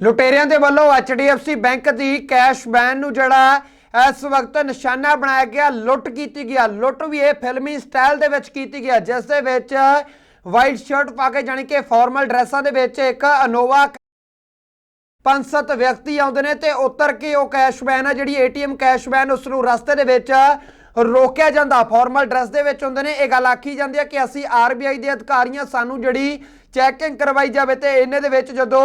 ਲੁਟੇਰਿਆਂ ਦੇ ਵੱਲੋਂ HDFC ਬੈਂਕ ਦੀ ਕੈਸ਼ ਵੈਨ ਨੂੰ ਜਿਹੜਾ ਇਸ ਵਕਤ ਨਿਸ਼ਾਨਾ ਬਣਾਇਆ ਗਿਆ, ਲੁੱਟ ਕੀਤੀ ਗਿਆ। ਲੁੱਟ ਵੀ ਇਹ ਫਿਲਮੀ ਸਟਾਈਲ ਦੇ ਵਿੱਚ ਕੀਤੀ ਗਿਆ, ਜਿਸ ਦੇ ਵਿੱਚ ਵਾਈਟ ਸ਼ਰਟ ਪਾ ਕੇ ਜਾਣੀ ਕਿ ਫਾਰਮਲ ਡਰੈਸਾਂ ਦੇ ਵਿੱਚ ਇੱਕ ਅਨੋਵਾ ਪੰਜ ਸੱਤ ਵਿਅਕਤੀ ਆਉਂਦੇ ਨੇ ਤੇ ਉਤਰ ਕੇ ਉਹ ਕੈਸ਼ ਵੈਨ ਆ, ਜਿਹੜੀ ਏਟੀਐਮ ਕੈਸ਼ ਵੈਨ ਉਸ ਨੂੰ ਰਸਤੇ ਦੇ ਵਿੱਚ ਰੋਕਿਆ ਜਾਂਦਾ। ਫਾਰਮਲ ਡਰੈਸ ਦੇ ਵਿੱਚ ਹੁੰਦੇ ਨੇ, ਇਹ ਗੱਲ ਆਖੀ ਜਾਂਦੀ ਹੈ ਕਿ ਅਸੀਂ ਆਰਬੀਆਈ ਦੇ ਅਧਿਕਾਰੀਆਂ, ਸਾਨੂੰ ਜਿਹੜੀ ਚੈਕਿੰਗ ਕਰਵਾਈ ਜਾਵੇ ਤੇ ਇਹਨੇ ਦੇ ਵਿੱਚ ਜਦੋਂ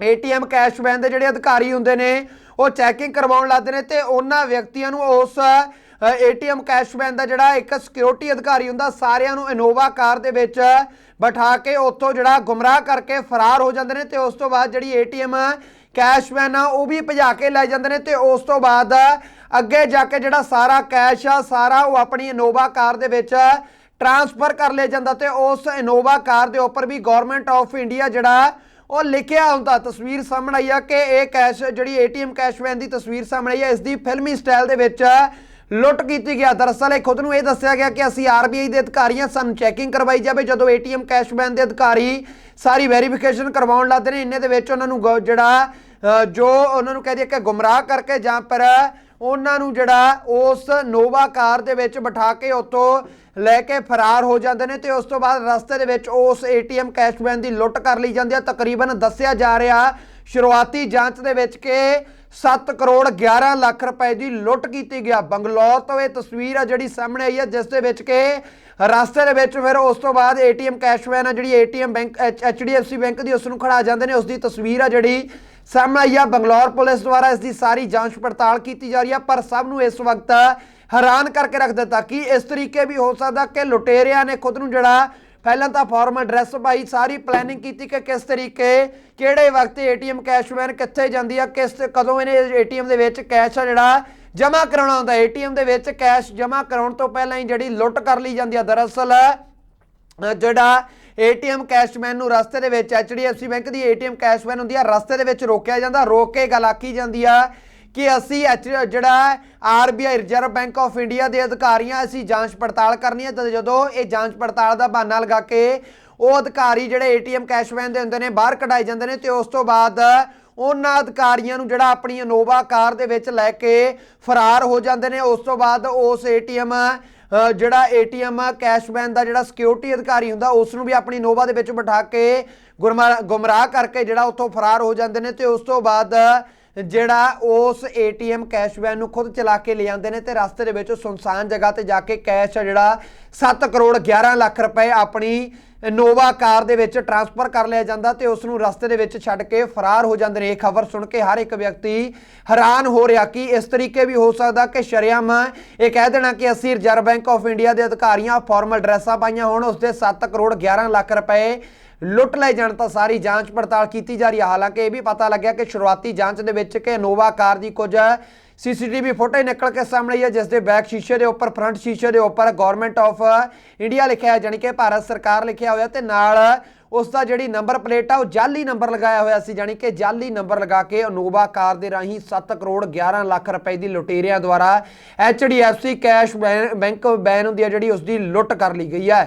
ਏਟੀਐਮ ਕੈਸ਼ ਵੈਨ ਦੇ ਜਿਹੜੇ ਅਧਿਕਾਰੀ ਹੁੰਦੇ ਨੇ, ਉਹ ਚੈਕਿੰਗ ਕਰਵਾਉਣ ਲੱਗਦੇ ਨੇ ਤੇ ਉਹਨਾਂ ਵਿਅਕਤੀਆਂ ਨੂੰ ਉਸ ਏਟੀਐਮ ਕੈਸ਼ ਵੈਨ ਦਾ ਜਿਹੜਾ ਇੱਕ ਸਿਕਿਉਰਿਟੀ ਅਧਿਕਾਰੀ ਹੁੰਦਾ, ਸਾਰਿਆਂ ਨੂੰ ਇਨੋਵਾ ਕਾਰ ਦੇ ਵਿੱਚ ਬਿਠਾ ਕੇ ਉੱਥੋਂ ਜਿਹੜਾ ਗੁੰਮਰਾਹ ਕਰਕੇ ਫਰਾਰ ਹੋ ਜਾਂਦੇ ਨੇ ਤੇ ਉਸ ਤੋਂ ਬਾਅਦ ਜਿਹੜੀ ਏਟੀਐਮ ਕੈਸ਼ ਵੈਨ ਆ, ਉਹ ਵੀ ਭਜਾ ਕੇ ਲੈ ਜਾਂਦੇ ਨੇ ਤੇ ਉਸ ਤੋਂ ਬਾਅਦ ਅੱਗੇ ਜਾ ਕੇ ਜਿਹੜਾ ਸਾਰਾ ਕੈਸ਼ ਆ, ਸਾਰਾ ਉਹ ਆਪਣੀ ਇਨੋਵਾ ਕਾਰ ਦੇ ਵਿੱਚ ਟਰਾਂਸਫਰ ਕਰ ਲਿਆ ਜਾਂਦਾ ਤੇ ਉਸ ਇਨੋਵਾ ਕਾਰ ਦੇ ਉੱਪਰ ਵੀ ਗਵਰਨਮੈਂਟ ਆਫ ਇੰਡੀਆ ਜਿਹੜਾ ਉਹ ਲਿਖਿਆ ਹੁੰਦਾ, ਤਸਵੀਰ ਸਾਹਮਣੇ ਆਈ ਆ ਕਿ ਇਹ ਕੈਸ਼, ਜਿਹੜੀ ਏਟੀਐਮ ਕੈਸ਼ ਵੈਨ ਦੀ ਤਸਵੀਰ ਸਾਹਮਣੇ ਆਈ ਆ, ਇਸ ਦੀ ਫਿਲਮੀ ਸਟਾਈਲ ਦੇ ਵਿੱਚ ਲੁੱਟ ਕੀਤੀ ਗਿਆ। ਦਰਅਸਲ ਇਹ ਖੁਦ ਨੂੰ ਇਹ ਦੱਸਿਆ ਗਿਆ ਕਿ ਅਸੀਂ ਆਰਬੀਆਈ ਦੇ ਅਧਿਕਾਰੀਆਂ ਸਾਨੂੰ ਚੈਕਿੰਗ ਕਰਵਾਈ ਜਾਵੇ, ਜਦੋਂ ਏਟੀਐਮ ਕੈਸ਼ ਵੈਨ ਦੇ ਅਧਿਕਾਰੀ ਸਾਰੀ ਵੈਰੀਫਿਕੇਸ਼ਨ ਕਰਵਾਉਣ ਲੱਗਦੇ ਨੇ। ਇੰਨੇ ਦੇ ਵਿੱਚ ਉਹਨਾਂ ਨੂੰ ਗ- ਜਿਹੜਾ ਜੋ ਉਹਨਾਂ ਨੂੰ ਕਹਿ ਦਈਏ ਕਿ ਗੁੰਮਰਾਹ ਕਰਕੇ ਜਾਂ ਪਰ ਉਹਨਾਂ ਨੂੰ ਜਿਹੜਾ ਉਸ ਨੋਵਾ ਕਾਰ ਦੇ ਵਿੱਚ ਬਿਠਾ ਕੇ ਉੱਥੋਂ ਲੈ ਕੇ ਫਰਾਰ ਹੋ ਜਾਂਦੇ ਨੇ ਤੇ ਉਸ ਤੋਂ ਬਾਅਦ ਰਸਤੇ ਦੇ ਵਿੱਚ ਉਸ ਏਟੀਐਮ ਕੈਸ਼ ਵੈਨ ਦੀ ਲੁੱਟ ਕਰ ਲਈ ਜਾਂਦੀ ਹੈ। ਤਕਰੀਬਨ ਦੱਸਿਆ ਜਾ ਰਿਹਾ ਸ਼ੁਰੂਆਤੀ ਜਾਂਚ ਦੇ ਵਿੱਚ ਕਿ 7 ਕਰੋੜ 11 ਲੱਖ ਰੁਪਏ ਦੀ ਲੁੱਟ ਕੀਤੀ ਗਿਆ। ਬੰਗਲੌਰ ਤੋਂ ਇਹ ਤਸਵੀਰ ਆ ਜਿਹੜੀ ਸਾਹਮਣੇ ਆਈ ਹੈ, ਜਿਸ ਦੇ ਵਿੱਚ ਕਿ ਰਸਤੇ ਦੇ ਵਿੱਚ ਫਿਰ ਉਸ ਤੋਂ ਬਾਅਦ ਏਟੀਐਮ ਕੈਸ਼ ਵੈਨ ਆ ਜਿਹੜੀ ਏਟੀਐਮ ਬੈਂਕ ਐਚਡੀਐਫਸੀ ਬੈਂਕ ਦੀ ਉਸ ਨੂੰ ਖੜਾ ਜਾਂਦੇ ਨੇ। ਉਸ ਦੀ ਤਸਵੀਰ ਆ ਜਿਹੜੀ ਸਾਹਮਣੇ ਆਈ ਆ, ਬੰਗਲੌਰ ਪੁਲਿਸ ਦੁਆਰਾ ਇਸ ਦੀ ਸਾਰੀ ਜਾਂਚ ਪੜਤਾਲ ਕੀਤੀ ਜਾ ਰਹੀ ਹੈ ਪਰ ਸਭ ਨੂੰ ਇਸ ਵਕਤ ਹੈਰਾਨ ਕਰਕੇ ਰੱਖ ਦਿੱਤਾ ਕਿ ਇਸ ਤਰੀਕੇ ਵੀ ਹੋ ਸਕਦਾ ਕਿ ਲੁਟੇਰਿਆਂ ਨੇ ਖੁਦ ਨੂੰ ਜਿਹੜਾ ਪਹਿਲਾਂ ਤਾਂ ਫਾਰਮਲ ਡਰੈਸ ਪਾਈ, ਸਾਰੀ ਪਲੈਨਿੰਗ ਕੀਤੀ ਕਿ ਕਿਸ ਤਰੀਕੇ, ਕਿਹੜੇ ਵਕਤ ਏਟੀਐਮ ਕੈਸ਼ ਵੈਨ ਕਿੱਥੇ ਜਾਂਦੀ ਆ, ਕਿਸ ਕਦੋਂ ਇਹਨੇ ਏਟੀਐਮ ਦੇ ਵਿੱਚ ਕੈਸ਼ ਆ ਜਿਹੜਾ ਜਮ੍ਹਾਂ ਕਰਾਉਣਾ ਹੁੰਦਾ। ਏਟੀਐਮ ਦੇ ਵਿੱਚ ਕੈਸ਼ ਜਮ੍ਹਾਂ ਕਰਾਉਣ ਤੋਂ ਪਹਿਲਾਂ ਹੀ ਜਿਹੜੀ ਲੁੱਟ ਕਰ ਲਈ ਜਾਂਦੀ ਆ। ਦਰਅਸਲ ਜਿਹੜਾ ਏਟੀਐਮ ਕੈਸ਼ਮੈਨ ਨੂੰ ਰਸਤੇ ਦੇ ਵਿੱਚ HDFC ਬੈਂਕ ਦੀ ਏਟੀਐਮ ਕੈਸ਼ਮੈਨ ਹੁੰਦੀ ਆ ਰਸਤੇ ਦੇ ਵਿੱਚ ਰੋਕਿਆ ਜਾਂਦਾ। ਰੋਕ ਕੇ ਗੱਲ ਆਖੀ ਜਾਂਦੀ ਆ ਕਿ ਅਸੀਂ H- ਜਿਹੜਾ RBI reserve bank of India ਦੇ ਅਧਿਕਾਰੀਆਂ ਅਸੀਂ ਜਾਂਚ ਪੜਤਾਲ ਕਰਨੀ ਹੈ ਤੇ ਜਦੋਂ ਇਹ ਜਾਂਚ ਪੜਤਾਲ ਦਾ ਬਹਾਨਾ ਲਗਾ ਕੇ ਉਹ ਅਧਿਕਾਰੀ ਜਿਹੜੇ ਏਟੀਐਮ ਕੈਸ਼ਮੈਨ ਦੇ ਹੁੰਦੇ ਨੇ ਬਾਹਰ ਕਢਾਏ ਜਾਂਦੇ ਨੇ ਤੇ ਉਸ ਤੋਂ ਬਾਅਦ ਉਹਨਾਂ ਅਧਿਕਾਰੀਆਂ ਨੂੰ ਜਿਹੜਾ ਆਪਣੀ ਇਨੋਵਾ ਕਾਰ ਦੇ ਵਿੱਚ ਲੈ ਕੇ ਫਰਾਰ ਹੋ ਜਾਂਦੇ ਨੇ। ਉਸ ਤੋਂ ਬਾਅਦ ਉਸ ਏਟੀਐਮ ਅ, ਜਿਹੜਾ ਏਟੀਐਮ ਕੈਸ਼ਮੈਨ ਦਾ ਜਿਹੜਾ ਸਿਕਿਉਰਿਟੀ ਅਧਿਕਾਰੀ ਹੁੰਦਾ ਉਸ ਨੂੰ ਵੀ ਆਪਣੀ ਨੋਵਾ ਦੇ ਵਿੱਚ ਬਿਠਾ ਕੇ ਗੁਰਮਾ- ਗੁੰਮਰਾਹ ਕਰਕੇ ਜਿਹੜਾ ਉੱਥੋਂ ਫਰਾਰ ਹੋ ਜਾਂਦੇ ਨੇ ਤੇ ਉਸ ਤੋਂ ਬਾਅਦ ਜਿਹੜਾ ਉਸ ਏਟੀਐਮ ਕੈਸ਼ਵੈਨ ਨੂੰ ਖੁਦ ਚਲਾ ਕੇ ਲੈ ਜਾਂਦੇ ਨੇ ਤੇ ਰਸਤੇ ਦੇ ਵਿੱਚ ਸੁਨਸਾਨ ਜਗ੍ਹਾ ਤੇ ਜਾ ਕੇ ਕੈਸ਼ ਆ ਜਿਹੜਾ 7 ਕਰੋੜ 11 ਲੱਖ ਰੁਪਏ ਆਪਣੀ ਨੋਵਾ ਕਾਰ ਦੇ ਵਿੱਚ ਟਰਾਂਸਫਰ ਕਰ ਲਿਆ ਜਾਂਦਾ ਤੇ ਉਸ ਨੂੰ ਰਸਤੇ ਦੇ ਵਿੱਚ ਛੱਡ ਕੇ ਫਰਾਰ ਹੋ ਜਾਂਦੇ ਨੇ। ਇਹ ਖਬਰ ਸੁਣ ਕੇ ਹਰ ਇੱਕ ਵਿਅਕਤੀ ਹੈਰਾਨ ਹੋ ਰਿਹਾ ਕਿ ਇਸ ਤਰੀਕੇ ਵੀ ਹੋ ਸਕਦਾ ਕਿ ਸ਼ਰਿਆਮ ਇਹ ਕਹਿ ਦੇਣਾ ਕਿ ਅਸੀਂ ਰਿਜ਼ਰਵ ਬੈਂਕ ਆਫ ਇੰਡੀਆ ਦੇ ਅਧਿਕਾਰੀਆਂ ਫਾਰਮਲ ਡਰੈਸਾਂ ਪਾਈਆਂ ਹੋਣ ਉਸ ਦੇ 7 ਕਰੋੜ 11 ਲੱਖ ਰੁਪਏ ਲੁੱਟ ਲਏ ਜਾਣ ਤਾਂ ਸਾਰੀ ਜਾਂਚ ਪੜਤਾਲ ਕੀਤੀ ਜਾ ਰਹੀ ਹੈ। ਹਾਲਾਂਕਿ ਇਹ ਵੀ ਪਤਾ ਲੱਗਿਆ ਕਿ ਸ਼ੁਰੂਆਤੀ ਜਾਂਚ ਦੇ ਵਿੱਚ ਕਿ ਨੋਵਾ ਕਾਰ ਦੀ ਕੁਝ ਸੀਸੀਟੀਵੀ ਫੁਟੇਜ ਨਿਕਲ ਕੇ ਸਾਹਮਣੇ ਆਈ ਹੈ, ਜਿਸ ਦੇ ਬੈਕ ਸ਼ੀਸ਼ੇ ਦੇ ਉੱਪਰ ਫਰੰਟ ਸ਼ੀਸ਼ੇ ਦੇ ਉੱਪਰ ਗਵਰਨਮੈਂਟ ਆਫ ਇੰਡੀਆ ਲਿਖਿਆ ਹੈ, ਜਾਣੀ ਕਿ ਭਾਰਤ ਸਰਕਾਰ ਲਿਖਿਆ ਹੋਇਆ ਤੇ ਨਾਲ ਉਸ ਦਾ ਜਿਹੜੀ ਨੰਬਰ ਪਲੇਟ ਆ, ਉਹ ਜਾਲੀ ਨੰਬਰ ਲਗਾਇਆ ਹੋਇਆ ਸੀ, ਜਾਣੀ ਕਿ ਜਾਲੀ ਨੰਬਰ ਲਗਾ ਕੇ ਅਨੋਵਾ ਕਾਰ ਦੇ ਰਾਹੀਂ 7 ਕਰੋੜ 11 ਲੱਖ ਰੁਪਏ ਦੀ ਲੁਟੇਰਿਆਂ ਦੁਆਰਾ HDFC ਕੈਸ਼ ਬੈਂਕ ਬੈਨ ਹੁੰਦੀ ਹੈ, ਜਿਹੜੀ ਉਸ ਦੀ ਲੁੱਟ ਕਰ ਲਈ ਗਈ ਹੈ।